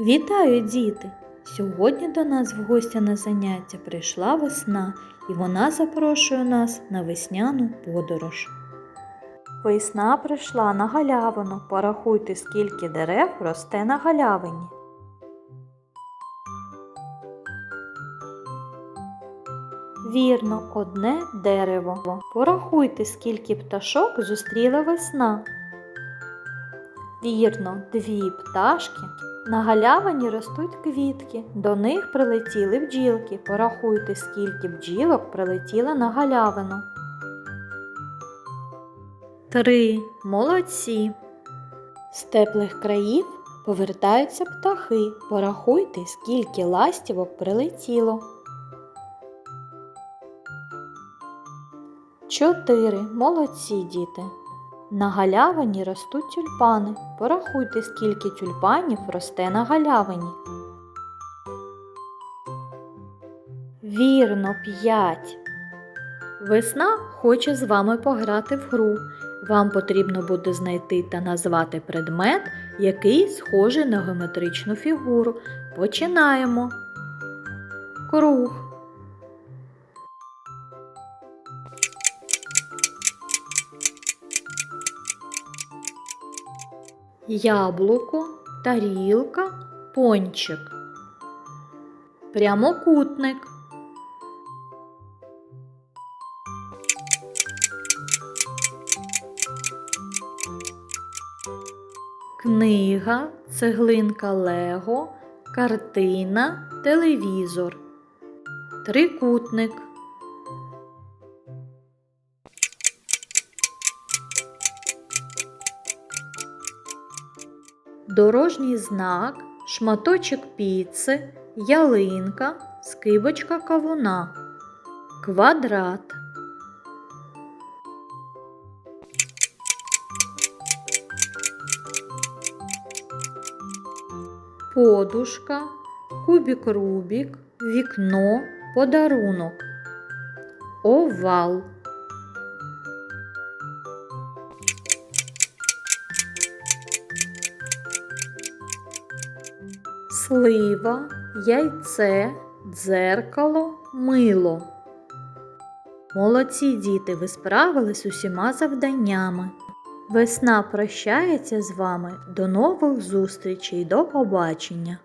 Вітаю, діти! Сьогодні до нас в гості на заняття прийшла весна, і вона запрошує нас на весняну подорож. Весна прийшла на галявину. Порахуйте, скільки дерев росте на галявині. Вірно, одне дерево. Порахуйте, скільки пташок зустріла весна. Вірно, дві пташки. На галявині ростуть квітки, до них прилетіли бджілки. Порахуйте, скільки бджілок прилетіло на галявину. Три. Молодці. З теплих країв повертаються птахи. Порахуйте, скільки ластівок прилетіло. Чотири. Молодці діти. На галявині ростуть тюльпани. Порахуйте, скільки тюльпанів росте на галявині. Вірно, п'ять. Весна хоче з вами пограти в гру. Вам потрібно буде знайти та назвати предмет, який схожий на геометричну фігуру. Починаємо. Круг. Яблуко, тарілка, пончик. Прямокутник. Книга, цеглинка Лего, картина, телевізор. Трикутник. Дорожній знак, шматочок піци, ялинка, скибочка кавуна, квадрат. Подушка, кубік Рубік, вікно, подарунок, овал. Слива, яйце, дзеркало, мило. Молодці діти, ви справились усіма завданнями. Весна прощається з вами. До нових зустрічей, до побачення!